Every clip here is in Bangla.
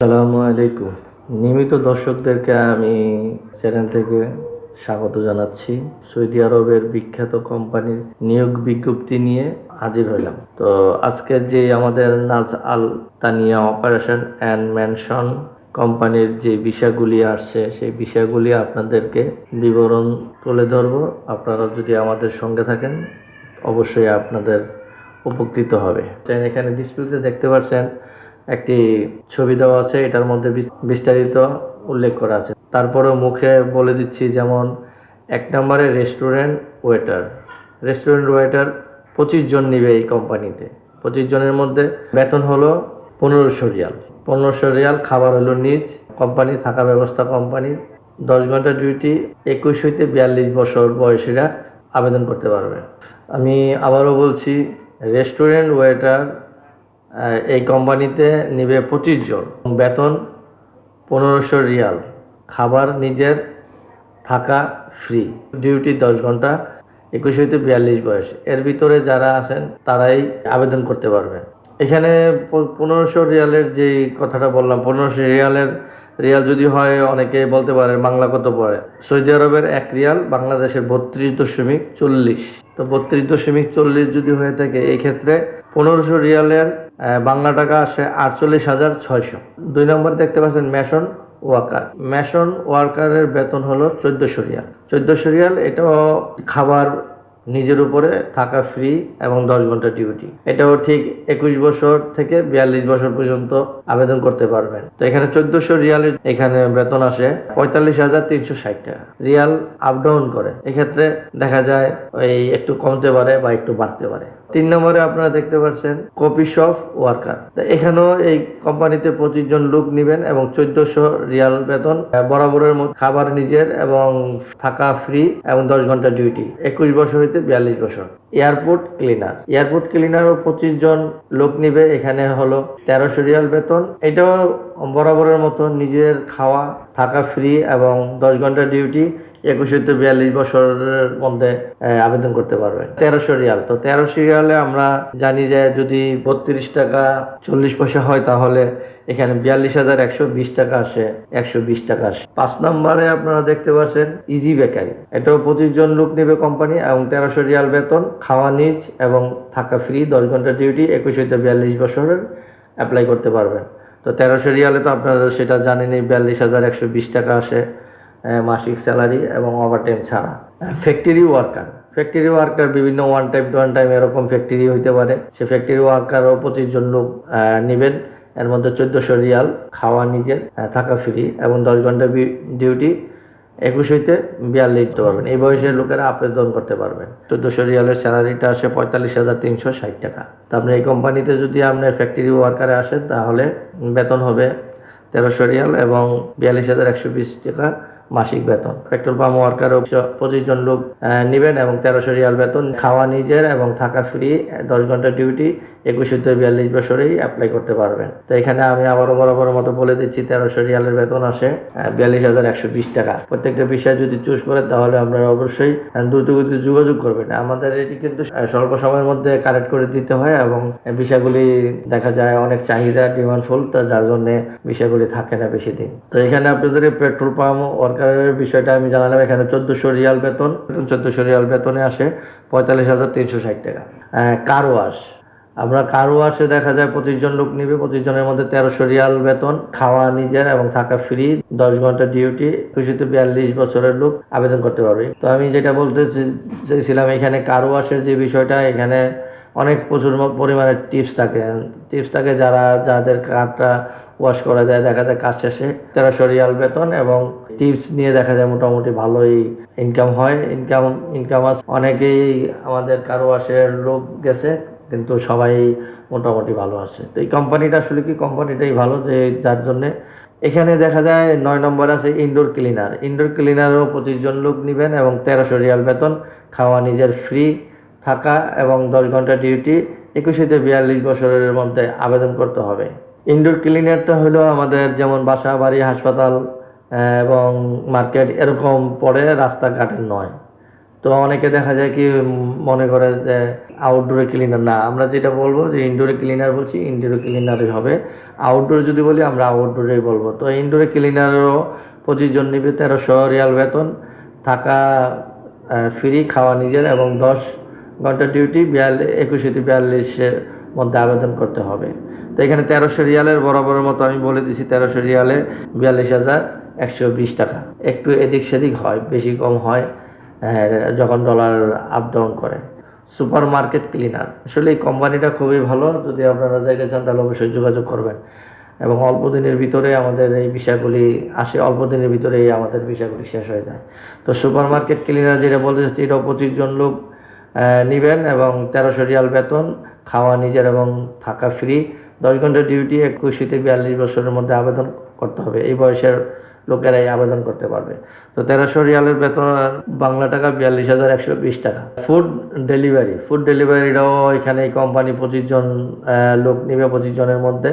আসসালামু আলাইকুম। নিয়মিত দর্শকদেরকে আমি চ্যানেল থেকে স্বাগত জানাচ্ছি। সৌদি আরবের বিখ্যাত কোম্পানির নিয়োগ বিজ্ঞপ্তি নিয়ে হাজির হইলাম তো আজকের যে আমাদের Naz Al Tania operation and mansion কোম্পানির যে বিষয়গুলি আসছে, সেই বিষয়গুলি আপনাদেরকে বিবরণ তুলে ধরবো। আপনারা যদি আমাদের সঙ্গে থাকেন, অবশ্যই আপনাদের উপকৃত হবে। এখানে ডিসপ্লেতে দেখতে পাচ্ছেন একটি ছবি দেওয়া আছে, এটার মধ্যে বিস্তারিত উল্লেখ করা আছে। তারপরেও মুখে বলে দিচ্ছি যেমন, এক নম্বরে রেস্টুরেন্ট ওয়েটার। রেস্টুরেন্ট ওয়েটার পঁচিশ জন নিবে এই কোম্পানিতে। পঁচিশ জনের মধ্যে বেতন হলো পনেরোশো রিয়াল। পনেরোশো রিয়াল খাবার হলো নিজ কোম্পানি, থাকা ব্যবস্থা কোম্পানির দশ ঘণ্টা ডিউটি একুশ হইতে বিয়াল্লিশ বছর বয়সীরা আবেদন করতে পারবে। আমি আবারও বলছি, রেস্টুরেন্ট ওয়েটার এই কোম্পানিতে নিবে পঁচিশ জন। বেতন পনেরোশো রিয়াল। খাবার নিজের, থাকা ফ্রি ডিউটি দশ ঘণ্টা, একুশ হইতে বিয়াল্লিশ বয়স। এর ভিতরে যারা আছেন, তারাই আবেদন করতে পারবে। এখানে পনেরোশো রিয়ালের যে কথাটা বললাম, পনেরোশো রিয়ালের রিয়াল যদি হয়, অনেকে বলতে পারে, বাংলা কত পড়ে? সৌদি আরবের এক রিয়াল, বাংলাদেশের বত্রিশ দশমিক চল্লিশ। তো বত্রিশ দশমিক চল্লিশ যদি হয়ে থাকে এই ক্ষেত্রে পনেরোশো রিয়ালের বাংলা টাকা আসে আটচল্লিশ হাজার ছয়শো। দুই নম্বর দেখতে পাচ্ছেন মেশন ওয়ার্কার। মেশন ওয়ার্কারের বেতন হলো চোদ্দশো রিয়াল। চোদ্দশো রিয়াল এটাও খাবার নিজের উপরে থাকা ফ্রি এবং দশ ঘণ্টা ডিউটি এটাও ঠিক একুশ বছর থেকে বিয়াল্লিশ বছর পর্যন্ত আবেদন করতে পারবেন। তো এখানে চোদ্দশো রিয়ালের এখানে বেতন আসে পঁয়তাল্লিশ হাজার তিনশো ষাট টাকা। রিয়াল আপ ডাউন করে। এক্ষেত্রে দেখা যায় ওই একটু কমতে পারে বা একটু বাড়তে পারে। তিন নম্বরে আপনারা দেখতে পাচ্ছেন কপি শপ ওয়ার্কার এখানেও এই কোম্পানিতে পঁচিশ জন লোক নেবেন এবং চোদ্দশো রিয়াল বেতন বরাবরের মতো খাবার নিজের এবং থাকা ফ্রি এবং দশ ঘণ্টা ডিউটি একুশ বছর হইতে বিয়াল্লিশ বছর। এয়ারপোর্ট ক্লিনার এয়ারপোর্ট ক্লিনারও পঁচিশ জন লোক নিবে, এখানে হলো তেরোশো রিয়াল বেতন। এটাও বরাবরের মতো নিজের খাওয়া, থাকা ফ্রি এবং দশ ঘণ্টা ডিউটি একুশ হইতে বিয়াল্লিশ বছরের মধ্যে আবেদন করতে পারবেন তেরোশো রিয়াল। তো তেরোশো রিয়ালে আমরা জানি যে যদি বত্রিশ টাকা চল্লিশ পয়সা হয় তাহলে এখানে বিয়াল্লিশ হাজার একশো বিশ টাকা আসে, একশো বিশ টাকা আসে। পাঁচ নম্বরে আপনারা দেখতে পাচ্ছেন ইজি বেকারি। এটাও পঁচিশ জন লোক নেবে কোম্পানি এবং তেরোশো রিয়াল বেতন, খাওয়া নিজ এবং থাকা ফ্রি, দশ ঘণ্টা ডিউটি, একুশ হইতে বিয়াল্লিশ বছরের অ্যাপ্লাই করতে পারবেন। তো তেরোশো রিয়ালে তো আপনারা সেটা জানেনই, বিয়াল্লিশ হাজার একশো বিশ টাকা আসে। মাসিক স্যালারি এবং ওভারটাইম ছাড়া। ফ্যাক্টরি ওয়ার্কার ফ্যাক্টরি ওয়ার্কার বিভিন্ন one time to one time এরকম ফ্যাক্টরি হইতে পারে। সে ফ্যাক্টরি ওয়ার্কারও পঁচিশ জন লোক নেবেন। এর মধ্যে চোদ্দোশো রিয়াল খাওয়া নিজের থাকা ফ্রি এবং দশ ঘণ্টা ডিউটি একুশ হইতে বিয়াল্লিশ দিতে পারবেন। এই বয়সের লোকেরা আবেদন করতে পারবেন। চোদ্দোশো রিয়ালের স্যালারিটা আসে পঁয়তাল্লিশ হাজার তিনশো ষাট টাকা। তা আপনি এই কোম্পানিতে যদি আপনার ফ্যাক্টরি ওয়ার্কারে আসেন, তাহলে বেতন হবে তেরোশো রিয়াল এবং বিয়াল্লিশ হাজার একশো বিশ টাকা। মাসিক বেতন। পেট্রোল পাম্প ওয়ার্কারও পঁচিশ জন লোক নেবেন এবং তেরোশো রিয়াল বেতন। খাওয়া নিজের এবং থাকা ফ্রি দশ ঘণ্টা ডিউটি একুশ থেকে বিয়াল্লিশ বছরেই অ্যাপ্লাই করতে পারবেন। তো এখানে আমি আবারও বরাবর মতো বলে দিচ্ছি, তেরোশো রিয়ালের বেতন আসে বিয়াল্লিশ হাজার একশো বিশ টাকা। প্রত্যেকটা বিষয় যদি চুজ করেন তাহলে আপনারা অবশ্যই দ্রুত গতিতে যোগাযোগ করবেন। আমাদের এটি কিন্তু স্বল্প সময়ের মধ্যে কারেক্ট করে দিতে হয় এবং বিষয়গুলি দেখা যায় অনেক চাহিদা ডিমান্ডফুল তা যার জন্য বিষয়গুলি থাকে না বেশি দিন। তো এখানে আপনাদের পেট্রোল পাম্প ওয়ার্কারের বিষয়টা আমি জানালাম, এখানে চোদ্দশো রিয়াল বেতন চোদ্দশো রিয়াল বেতনে আসে পঁয়তাল্লিশ হাজার তিনশো ষাট টাকা। কার ওয়াশ আমরা কার ওয়াশে দেখা যায় পঁচিশ জন লোক নিবে, পঁচিশ জনের মধ্যে তেরোশো রিয়াল বেতন, খাওয়া নিজের এবং থাকা ফ্রি, দশ ঘণ্টা ডিউটি, খুশিতে বিয়াল্লিশ বছরের লোক আবেদন করতে পারবে। তো আমি যেটা বলতে চে- চেয়েছিলাম এখানে কার ওয়াশের যে বিষয়টা, এখানে অনেক প্রচুর পরিমাণে টিপস থাকে। টিপস থাকে যারা, যাদের কারটা ওয়াশ করা যায়, দেখা যায় কাজ শেষে তেরোশো রিয়াল বেতন এবং টিপস নিয়ে দেখা যায় মোটামুটি ভালোই ইনকাম হয়। ইনকাম ইনকাম আছে অনেকেই আমাদের কারও ওয়াশের লোক গেছে, কিন্তু সবাই মোটামুটি ভালো আছে। তো এই কোম্পানিটা আসলে কি কোম্পানিটাই ভালো যে যার জন্যে? এখানে দেখা যায় নয় নম্বর আছে ইনডোর ক্লিনার ইনডোর ক্লিনারও পঁচিশ জন লোক নেবেন এবং তেরোশো রিয়াল বেতন, খাওয়া নিজের ফ্রি থাকা এবং দশ ঘণ্টা ডিউটি একুশ বিয়াল্লিশ বছরের মধ্যে আবেদন করতে হবে। ইনডোর ক্লিনারটা হলো আমাদের যেমন বাসা, বাড়ি, হাসপাতাল এবং মার্কেট এরকম পড়ে রাস্তাঘাটের নয়। তো অনেকে দেখা যায় কি মনে করে যে আউটডোরে ক্লিনার না। আমরা যেটা বলব যে ইনডোরে ক্লিনার বলছি ইনডোরে ক্লিনারই হবে। আউটডোর যদি বলি আমরা আউটডোরেই বলব। তো ইনডোরে ক্লিনারেরও পঁচিশ জন নিবে তেরোশো রিয়াল বেতন। থাকা ফ্রি খাওয়া নিজের এবং দশ ঘণ্টা ডিউটি বিয়াল্লিশ একুশে বিয়াল্লিশের মধ্যে আবেদন করতে হবে। তো এখানে তেরোশো রিয়ালের বরাবরের মতো আমি বলে দিছি তেরোশো রিয়ালে বিয়াল্লিশ হাজার একশো বিশ টাকা। একটু এদিক সেদিক হয় বেশি কম হয় হ্যাঁ, যখন ডলার আপ ডাউন করে। Supermarket cleaner. আসলে এই কোম্পানিটা খুবই ভালো। যদি আপনারা জায়গা চান তাহলে অবশ্যই যোগাযোগ করবেন। এবং অল্প দিনের ভিতরে আমাদের এই বিষয়গুলি আসে অল্প দিনের ভিতরেই আমাদের বিষয়গুলি শেষ হয়ে যায়। তো সুপার মার্কেট ক্লিনার যেটা বলতে চাচ্ছি এটাও পঁচিশ জন লোক নিবেন এবং তেরোশো রিয়াল বেতন খাওয়া নিজের এবং থাকা ফ্রি দশ ঘণ্টা ডিউটি একুশ থেকে বিয়াল্লিশ বছরের মধ্যে আবেদন করতে হবে। এই বয়সের লোকেরাই আবেদন করতে পারবে। তো তেরোশো রিয়ালের বেতন বাংলা টাকা বিয়াল্লিশ হাজার একশো বিশ টাকা। ফুড ডেলিভারি ফুড ডেলিভারিটাও এখানে এই কোম্পানি পঁচিশ জন লোক নিবে পঁচিশ জনের মধ্যে।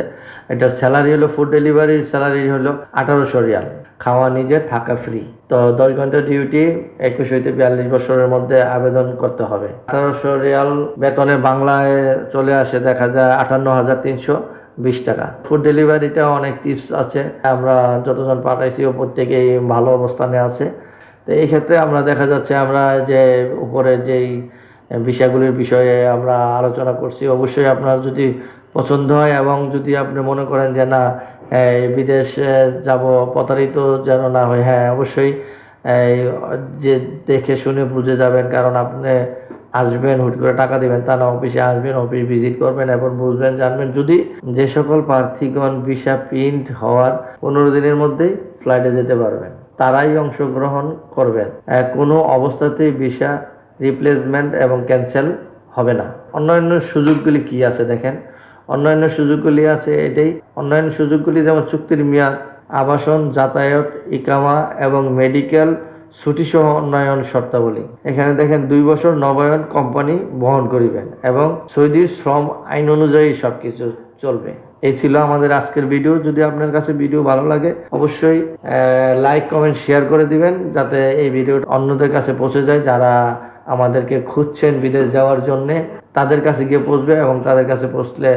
এটা স্যালারি হলো ফুড ডেলিভারির স্যালারি হলো আঠারোশো রিয়াল। খাওয়া নিজে, থাকা ফ্রি তো দশ ঘণ্টা ডিউটি একুশ হইতে বিয়াল্লিশ বছরের মধ্যে আবেদন করতে হবে। আঠারোশো রিয়াল বেতনে বাংলায় চলে আসে দেখা যায় আটান্ন হাজার তিনশো। বিশ টাকা। ফুড ডেলিভারিটা অনেক টিপস আছে। আমরা যতজন পাঠাইছি ও প্রত্যেকেই ভালো অবস্থানে আছে। তো এই ক্ষেত্রে আমরা দেখা যাচ্ছে, আমরা যে উপরে যেই বিষয়গুলির বিষয়ে আমরা আলোচনা করছি, অবশ্যই আপনার যদি পছন্দ হয় এবং যদি আপনি মনে করেন যে না বিদেশে যাব, প্রতারিত যেন না হয় হ্যাঁ অবশ্যই যে দেখে শুনে বুঝে যাবেন। কারণ আপনি আসবেন, হুট করে টাকা দিবেন, তা না অফিসে আসবেন অফিস ভিজিট করবেন এবং বুঝবেন, জানবেন। যদি যে সকল প্রার্থীগণ ভিসা প্রিন্ট হওয়ার পনেরো দিনের মধ্যেই ফ্লাইটে যেতে পারবেন, তারাই অংশগ্রহণ করবেন। কোনো অবস্থাতেই ভিসা রিপ্লেসমেন্ট এবং ক্যান্সেল হবে না। অন্যান্য সুযোগগুলি কি আছে দেখেন? অন্যান্য সুযোগগুলি আছে এটাই। অন্যান্য সুযোগগুলি যেমন চুক্তির মেয়াদ, আবাসন, যাতায়াত, ইকামা এবং মেডিকেল ছুটিসহ উন্নয়ন শর্তাবলী। এখানে দেখেন দুই বছর নবায়ন কোম্পানি বহন করিবেন এবং সৌদি শ্রম আইন অনুযায়ী সব কিছু চলবে। এই ছিল আমাদের আজকের ভিডিও। যদি আপনার কাছে ভিডিও ভালো লাগে, অবশ্যই লাইক, কমেন্ট, শেয়ার করে দিবেন যাতে এই ভিডিওটা অন্যদের কাছে পৌঁছে যায়, যারা আমাদেরকে খুঁজছেন বিদেশ যাওয়ার জন্যে, তাদের কাছে গিয়ে পৌঁছবে এবং তাদের কাছে পৌঁছলে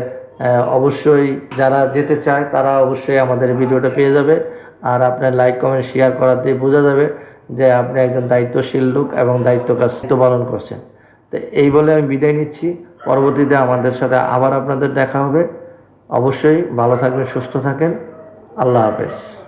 অবশ্যই যারা যেতে চায়, তারা অবশ্যই আমাদের ভিডিওটা পেয়ে যাবে। আর আপনার লাইক, কমেন্ট, শেয়ার করাতে বোঝা যাবে। যে আপনি একজন দায়িত্বশীল লোক এবং দায়িত্ব কাজ পালন করছেন। তো এই বলে আমি বিদায় নিচ্ছি। পরবর্তীতে আমাদের সাথে আবার আপনাদের দেখা হবে। অবশ্যই ভালো থাকবেন, সুস্থ থাকেন। আল্লাহ হাফেজ।